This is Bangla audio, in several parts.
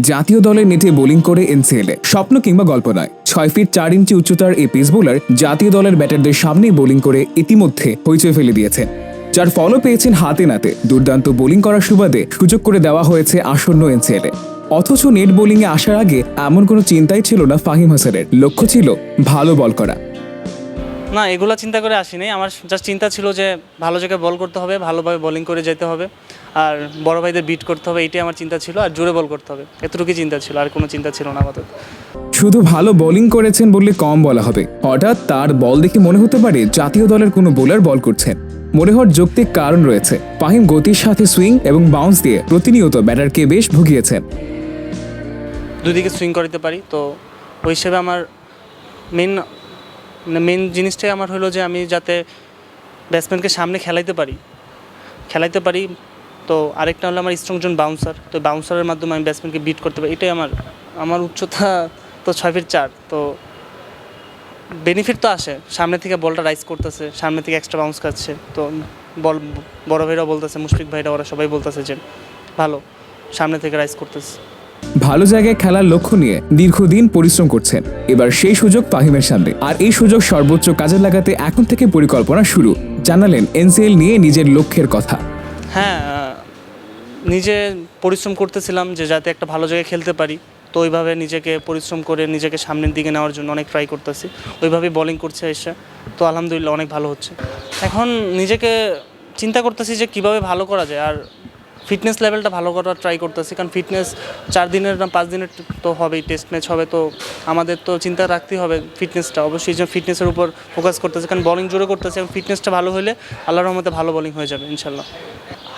জাতীয় দলের নেটে বোলিং করে এনসিএলে। স্বপ্ন কিংবা গল্প নয়। ছয় ফিট চার ইঞ্চি উচ্চতার এই পেস বোলার জাতীয় দলের ব্যাটারদের সামনেই বোলিং করে ইতিমধ্যে হইচই ফেলে দিয়েছেন। যার ফলও পেয়েছেন হাতে নাতে। দুর্দান্ত বোলিং করার সুবাদে সুযোগ করে দেওয়া হয়েছে আসন্ন এনসিএলে। অথচ নেট বোলিংয়ে আসার আগে এমন কোনো চিন্তাই ছিল না ফাহিম হাসানের। লক্ষ্য ছিল ভালো বল করা। না এগুলো চিন্তা করে আসিনি। আমার জাস্ট চিন্তা ছিল যে ভালো জায়গায় বল করতে হবে ভালোভাবে বোলিং করে যেতে হবে। আর বড় ভাইদের বিট করতে হবে এটাই আমার চিন্তা ছিল। আর জোরে বল করতে হবে এতটুকুই চিন্তা ছিল আর কোনো চিন্তা ছিল না আপাতত। শুধু ভালো বোলিং করেছেন বললে কম বলা হবে। হঠাৎ তার বল দেখে মনে হতে পারে জাতীয় দলের কোনো বোলার বল করছেন। মনে হওয়ার যৌক্তিক কারণ রয়েছে। পাহিম গতির সাথে সুইং এবং বাউন্স দিয়ে প্রতিনিয়ত ব্যাটারকে বেশ ভুগিয়েছেন। দুদিকে সুইং করতে পারি তো ওই হিসেবে আমার মেন মেন জিনিসটাই আমার হলো যে আমি যাতে ব্যাটসম্যানকে সামনে খেলাইতে পারি। খেলাইতে পারি, তো আরেকটা হলো আমার স্ট্রং জোন বাউন্সার তো বাউন্সারের মাধ্যমে আমি ব্যাটসম্যানকে বিট করতে পারি, এটাই আমার আমার উচ্চতা তো ছয় ফিট চার। তো বেনিফিট তো আসে, সামনে থেকে বলটা রাইজ করতেছে, সামনে থেকে এক্সট্রা বাউন্স খাচ্ছে। তো বল, বড় ভাইরাও বলতেছে, মুশফিক ভাইরা, ওরা সবাই বলতেছে যে, ভালো, সামনে থেকে রাইজ করতেছে। ভালো জায়গায় খেলার লক্ষ্য নিয়ে দীর্ঘদিন পরিশ্রম করছেন। এবার সেই সুযোগ ফাহিমের সামনে। আর এই সুযোগ সর্বোচ্চ কাজে লাগাতে এখন থেকে পরিকল্পনা শুরু। জানালেন এনসিএল নিয়ে নিজের লক্ষ্যের কথা। হ্যাঁ নিজে পরিশ্রম করতেছিলাম যে যাতে একটা ভালো জায়গায় খেলতে পারি। তো ওইভাবে নিজেকে পরিশ্রম করে নিজেকে সামনের দিকে নেওয়ার জন্য অনেক ট্রাই করতেছি। ওইভাবেই বোলিং করছে এসে। তো আলহামদুলিল্লাহ অনেক ভালো হচ্ছে। এখন নিজেকে চিন্তা করতেছি যে কীভাবে ভালো করা যায়। আর ফিটনেস লেভেলটা ভালো করার ট্রাই করতেছি। কারণ ফিটনেস চার দিনের না পাঁচ দিনের তো হবেই টেস্ট ম্যাচ হবে, তো আমাদের তো চিন্তা রাখতেই হবে ফিটনেসটা অবশ্যই যে ফিটনেসের উপর ফোকাস করতেছে। কারণ বলিং জোরে করতেছে এবং ফিটনেসটা ভালো হলে আল্লাহর রহমতে ভালো বলিং হয়ে যাবে ইনশাল্লাহ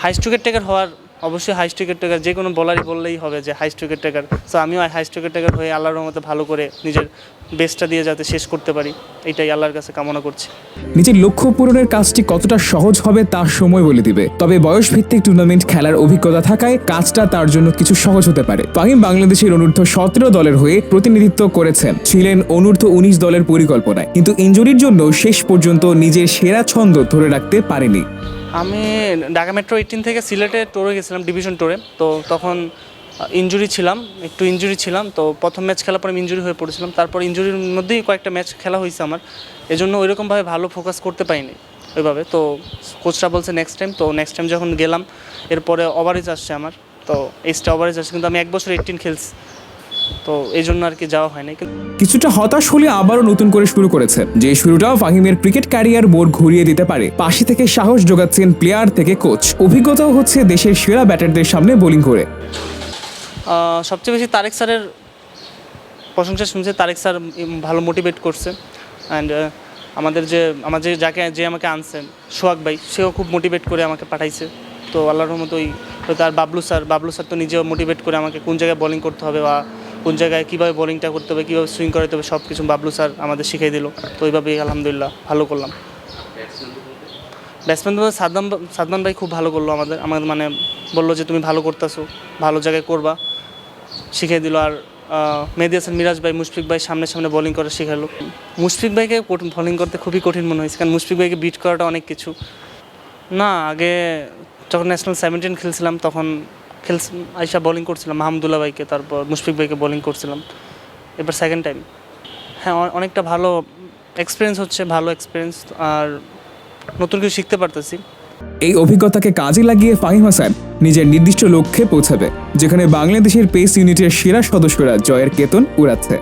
হাই উইকেট টেকার হওয়ার, অবশ্যই হাই উইকেট টেকার, যে কোনো বলারই বললেই হবে যে হাই উইকেট টেকার। সো আমিও হাই উইকেট টেকার হয়ে আল্লাহর রহমতে ভালো করে নিজের বেস্টটা দিয়ে যাতে শেষ করতে পারি এটাই আল্লাহর কাছে কামনা করছি। নিজের লক্ষ্য পূরণের কাজটি কতটা সহজ হবে তার সময় বলে দিবে। তবে বয়স ভিত্তিক টুর্নামেন্ট খেলার অভিজ্ঞতা থাকায় কাজটা তার জন্য কিছু সহজ হতে পারে। ফাহিম বাংলাদেশের অনূর্ধ্ব সতেরো দলের হয়ে প্রতিনিধিত্ব করেছেন। ছিলেন অনূর্ধ্ব উনিশ দলের পরিকল্পনায়। কিন্তু ইঞ্জুরির জন্য শেষ পর্যন্ত নিজের সেরা ছন্দ ধরে রাখতে পারেনি। আমি ঢাকা মেট্রো এইটিন থেকে সিলেটে টোরে গেছিলাম ডিভিশন টোরে তো তখন ইঞ্জুরি ছিলাম, একটু ইঞ্জুরি ছিলাম, তো প্রথম ম্যাচ খেলার পরে আমি ইঞ্জুরি হয়ে পড়েছিলাম। তারপর ইঞ্জুরির মধ্যেই কয়েকটা ম্যাচ খেলা হয়েছে আমার। এজন্য ওইরকমভাবে ভালো ফোকাস করতে পারিনি ওইভাবে। তো কোচরা বলছে নেক্সট টাইম তো নেক্সট টাইম যখন গেলাম, এরপরে ওভারেজ আসছে আমার। তো এক্সট্রা ওভারেজ আসছে, কিন্তু আমি এক বছর এইটিন খেলছি। তো এই জন্য আর কি যাওয়া হয়নি। কিন্তু কিছুটা হতাশ হলে আবারও নতুন করে শুরু করেছে। যে শুরুটাও ফাহিমের ক্রিকেট ক্যারিয়ার বোর্ড ঘুরিয়ে দিতে পারে। পাশে থেকে সাহস যোগাচ্ছেন প্লেয়ার থেকে কোচ অভিজ্ঞতাও হচ্ছে দেশের সেরা ব্যাটারদের সামনে বোলিং করে। সবচেয়ে বেশি তারেক স্যারের প্রশংসা শুনছে, তারেক স্যার ভালো মোটিভেট করছে। অ্যান্ড আমাদের যে, আমার যে যাকে, যে আমাকে আনছেন, সোহাগ ভাই, সেও খুব মোটিভেট করে আমাকে পাঠাইছে। তো আল্লাহর রহমত ওই তার বাবলু স্যার বাবলু স্যার তো নিজেও মোটিভেট করে আমাকে কোন জায়গায় বোলিং করতে হবে বা কোন জায়গায় কীভাবে বোলিংটা করতে হবে, কীভাবে সুইং করাতে হবে সব কিছু বাবলু স্যার আমাদের শিখিয়ে দিল। তো ওইভাবেই আলহামদুলিল্লাহ ভালো করলাম। ব্যাটসম্যান তো সাদ্দাম সাদমান ভাই খুব ভালো করল আমাদের আমাদের মানে বলল যে তুমি ভালো করতেছো, ভালো জায়গায় করবা। শিখিয়ে দিল আর মেহেদি হাসান, মিরাজ ভাই, মুশফিক ভাই সামনে সামনে বোলিং করা শেখালো। মুশফিক ভাইকে বোলিং করতে খুবই কঠিন মনে হয়েছে, কারণ মুশফিক ভাইকে বিট করাটা অনেক কিছু। না, আগে যখন ন্যাশনাল সেভেন্টিন খেলছিলাম, তখন খেল আইসা বোলিং করছিলাম, মাহমুদুল্লাহ ভাইকে, তারপর মুশফিক ভাইকে বোলিং করছিলাম। এবার সেকেন্ড টাইম হ্যাঁ অনেকটা ভালো এক্সপিরিয়েন্স হচ্ছে, ভালো এক্সপিরিয়েন্স আর নতুন কিছু শিখতে পারতেছি। এই অভিজ্ঞতাকে কাজে লাগিয়ে ফাহিম হাসান নিজের নির্দিষ্ট লক্ষ্যে পৌঁছাবে, যেখানে বাংলাদেশের পেস ইউনিটের সেরা সদস্যরা জয়ের কেতন উড়াচ্ছে।